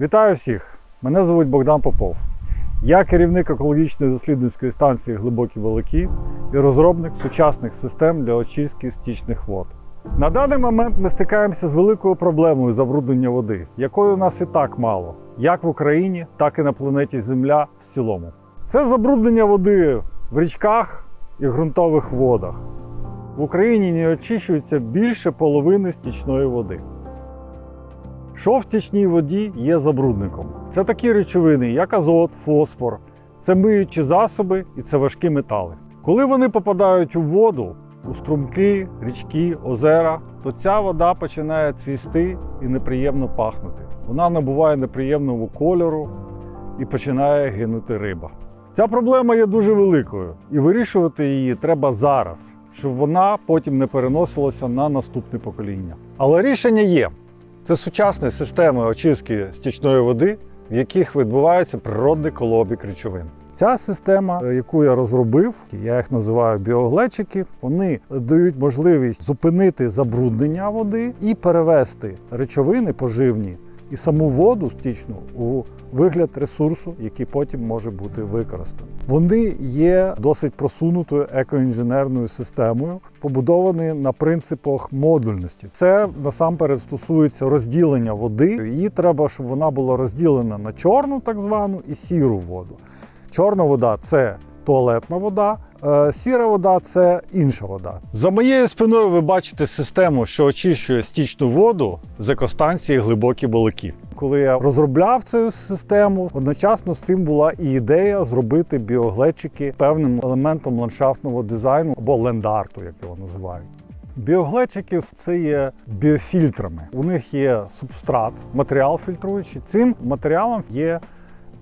Вітаю всіх! Мене звуть Богдан Попов. Я керівник екологічної дослідницької станції Глибокі Балаки і розробник сучасних систем для очистки стічних вод. На даний момент ми стикаємося з великою проблемою забруднення води, якої у нас і так мало, як в Україні, так і на планеті Земля в цілому. Це забруднення води в річках і ґрунтових водах. В Україні не очищується більше половини стічної води. Що в стічній воді є забрудником? Це такі речовини, як азот, фосфор, це миючі засоби і це важкі метали. Коли вони попадають у воду, у струмки, річки, озера, то ця вода починає цвісти і неприємно пахнути. Вона набуває неприємного кольору і починає гинути риба. Ця проблема є дуже великою, і вирішувати її треба зараз, щоб вона потім не переносилася на наступне покоління. Але рішення є. Це сучасні системи очистки стічної води, в яких відбувається природний колобік речовин. Ця система, е, яку я розробив, я їх називаю біоглечики, вони дають можливість зупинити забруднення води і перевести речовини поживні і саму воду стічну у вигляд ресурсу, який потім може бути використаний. Вони є досить просунутою екоінженерною системою, побудовані на принципах модульності. Це насамперед стосується розділення води. Її треба, щоб вона була розділена на чорну, так звану, і сіру воду. Чорна вода це туалетна вода, сіра вода це інша вода. За моєю спиною ви бачите систему, що очищує стічну воду з екостанції глибокі балики. Коли я розробляв цю систему, одночасно з цим була і ідея зробити біоглечики певним елементом ландшафтного дизайну або лендарту, як його називають. Біоглечики це є біофільтрами. У них є субстрат, матеріал фільтруючий. Цим матеріалом є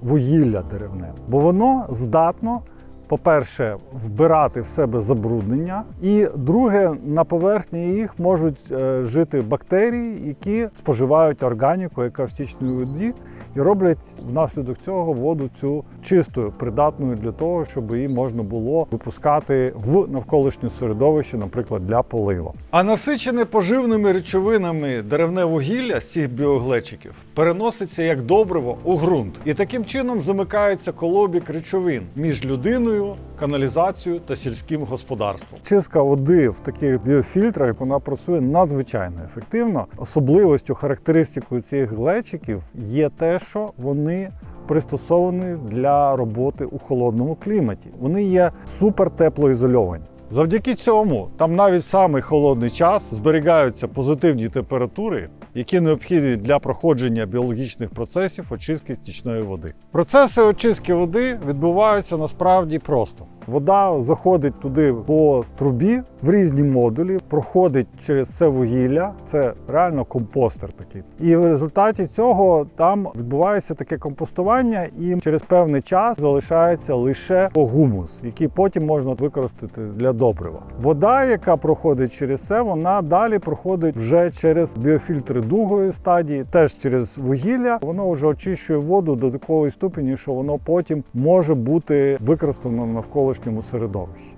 вугілля деревне, бо воно здатно, по-перше, вбирати в себе забруднення, і друге, на поверхні їх можуть е, жити бактерії, які споживають органіку, яка в стічній воді, і роблять внаслідок цього воду цю чистою, придатною для того, щоб її можна було випускати в навколишнє середовище, наприклад, для полива. А насичене поживними речовинами деревне вугілля з цих біоглечиків переноситься як добриво у ґрунт, і таким чином замикається колобік речовин між людиною, каналізацією та сільським господарством. Чистка води в таких біофільтрах вона працює надзвичайно ефективно. Особливостю, характеристикою цих глечиків є те, що вони пристосовані для роботи у холодному кліматі. Вони є супер теплоізольовані. Завдяки цьому там навіть в самий холодний час зберігаються позитивні температури, які необхідні для проходження біологічних процесів очистки стічної води. Процеси очистки води відбуваються насправді просто. Вода заходить туди по трубі в різні модулі, проходить через це вугілля. Це реально компостер такий. І в результаті цього там відбувається таке компостування, і через певний час залишається лише гумус, який потім можна використати для добрива. Вода, яка проходить через це, вона далі проходить вже через біофільтри другої стадії, теж через вугілля. Воно вже очищує воду до такої ступені, що воно потім може бути використано в навколишньому середовищі.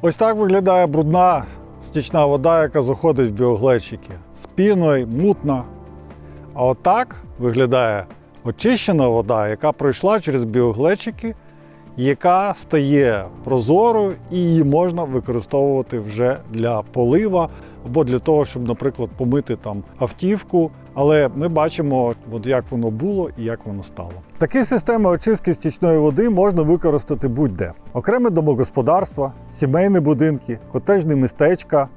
Ось так виглядає брудна стічна вода, яка заходить в біоглечики. З піною, мутна. А отак виглядає очищена вода, яка пройшла через біоглечики, яка стає прозорою і її можна використовувати вже для полива або для того, щоб, наприклад, помити там автівку. Але ми бачимо, от як воно було і як воно стало. Такі системи очистки стічної води можна використати будь-де: окреме домогосподарства, сімейні будинки, котежні містечка,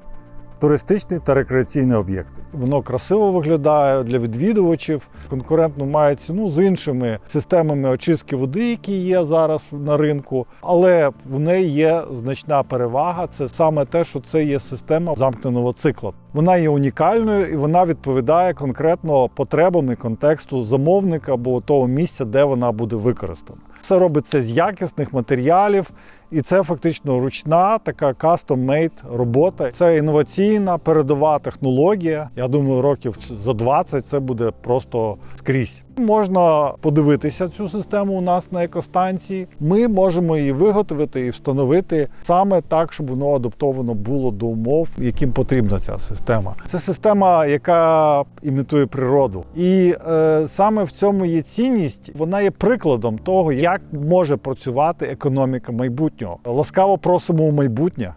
туристичні та рекреаційні об'єкти. Воно красиво виглядає для відвідувачів, конкурентно має ціну з іншими системами очистки води, які є зараз на ринку. Але в неї є значна перевага. Це саме те, що це є система замкненого цикла. Вона є унікальною і вона відповідає конкретно потребам і контексту замовника або того місця, де вона буде використана. Все робиться з якісних матеріалів, І це фактично ручна така custom-made робота. Це інноваційна передова технологія. Я думаю, років за 20 це буде просто скрізь. Можна подивитися цю систему у нас на екостанції. Ми можемо її виготовити і встановити саме так, щоб воно адаптовано було до умов, яким потрібна ця система. Це система, яка імітує природу, і е, саме в цьому є цінність. Вона є прикладом того, як може працювати економіка майбутнього. Ласкаво просимо у майбутнє.